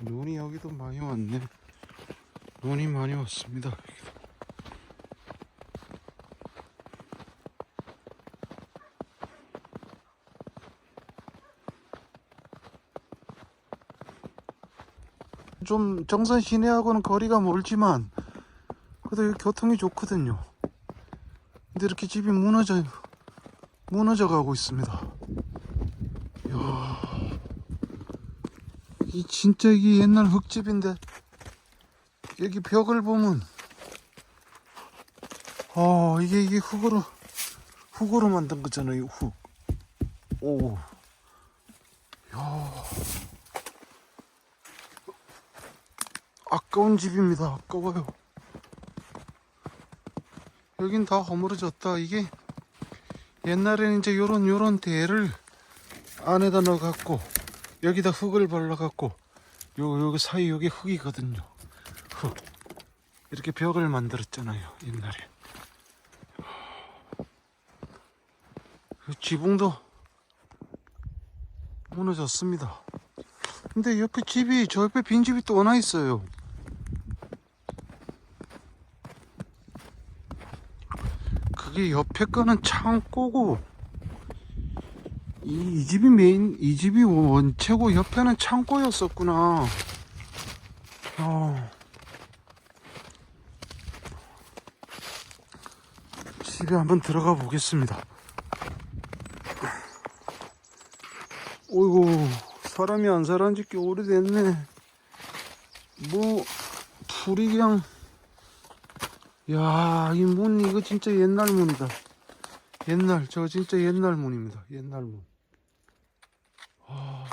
눈이 여기도 많이 왔네. 눈이 많이 왔습니다. 좀 정선 시내하고는 거리가 멀지만 그래도 여기 교통이 좋거든요. 근데 이렇게 집이 무너져 무너져 가고 있습니다. 이야, 이 진짜 이게 옛날 흙집인데 여기 벽을 보면 아 이게 이게 흙으로 흙으로 만든 거잖아요 흙. 오. 야. 아까운 집입니다. 아까워요. 여긴 다 허물어졌다. 이게 옛날에는 이제 요런 요런 대를 안에다 넣어갖고 여기다 흙을 발라갖고 요 여기 사이 여기 흙이거든요. 흙 이렇게 벽을 만들었잖아요. 옛날에 그 지붕도 무너졌습니다. 근데 옆에 집이 저 옆에 빈 집이 또 하나 있어요. 그게 옆에 거는 창고고 이, 이 집이 메인 이 집이 원체고 옆에는 창고였었구나. 어. 집에 한번 들어가 보겠습니다. 어이구 사람이 안 살아난 지꽤 오래됐네. 뭐 불이 그냥 야, 이 문 이거 진짜 옛날 문이다. 옛날 저 진짜 옛날 문입니다. 옛날 문. 아,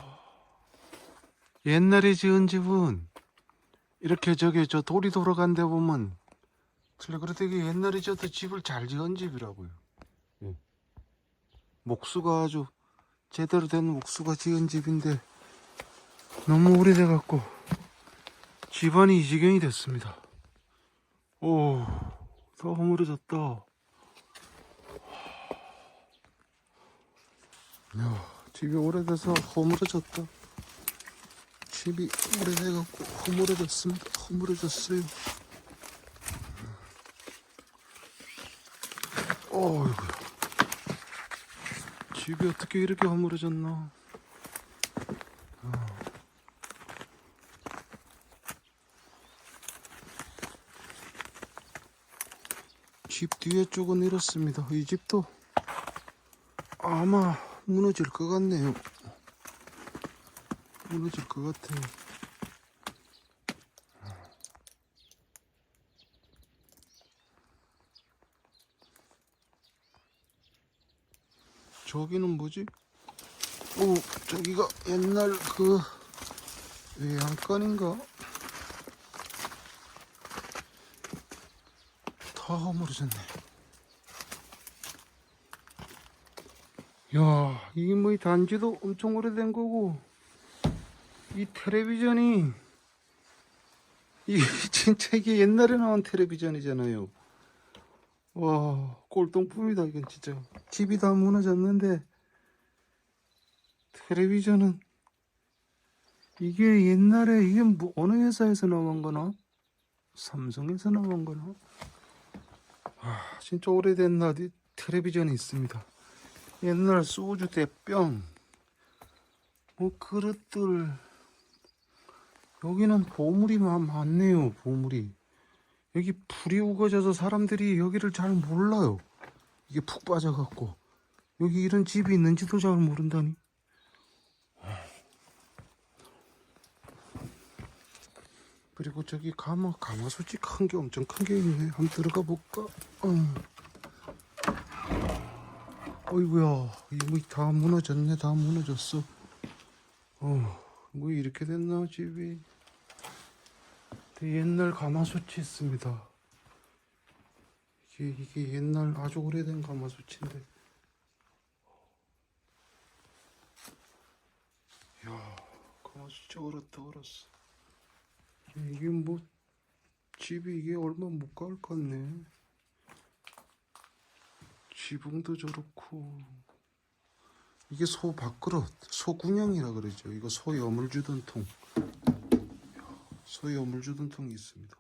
옛날에 지은 집은 이렇게 저기 저 돌이 돌아간 데 보면 틀려 그래도 이게 옛날에 지었던 집을 잘 지은 집이라고요. 예. 목수가 아주 제대로 된 목수가 지은 집인데 너무 오래돼 갖고 집안이 이 지경이 됐습니다. 오, 더 허물어졌다. 야, 집이 오래돼서 허물어졌다. 집이 오래돼갖고 허물어졌습니다. 허물어졌어요. 어이구야. 집이 어떻게 이렇게 허물어졌나? 집 뒤에 쪽은 이렇습니다. 이 집도 아마 무너질 것 같네요. 무너질 것 같아요. 저기는 뭐지? 오, 저기가 옛날 그 외양간인가? 다 허물어졌네. 야, 이게 뭐 이 단지도 엄청 오래된 거고, 이 텔레비전이, 이게 진짜 이게 옛날에 나온 텔레비전이잖아요. 와, 꼴통품이다, 이건 진짜. 집이 다 무너졌는데, 텔레비전은, 이게 옛날에, 이게 뭐, 어느 회사에서 나온 거나? 삼성에서 나온 거나? 아, 진짜 오래된 나디 텔레비전이 있습니다. 옛날 소주 대병, 뭐 그릇들, 여기는 보물이 많- 많네요. 보물이. 여기 불이 우거져서 사람들이 여기를 잘 몰라요. 이게 푹 빠져갖고 여기 이런 집이 있는지도 잘 모른다니. 그리고 저기 가마 가마솥이 큰 게 엄청 큰 게 있네. 한번 들어가 볼까? 어. 어이구야, 이뭐다 무너졌네. 다 무너졌어. 어, 뭐 이렇게 됐나 집이? 옛날 가마솥이 있습니다. 이게 이게 옛날 아주 오래된 가마솥인데. 야, 가마솥 진짜 얼었다 얼었어. 이게 뭐 집이 이게 얼마 못 갈 것 같네. 지붕도 저렇고 이게 소 밥그릇, 소 군형이라 그러죠. 이거 소 염을 주던 통. 소에 물 주던 통이 있습니다.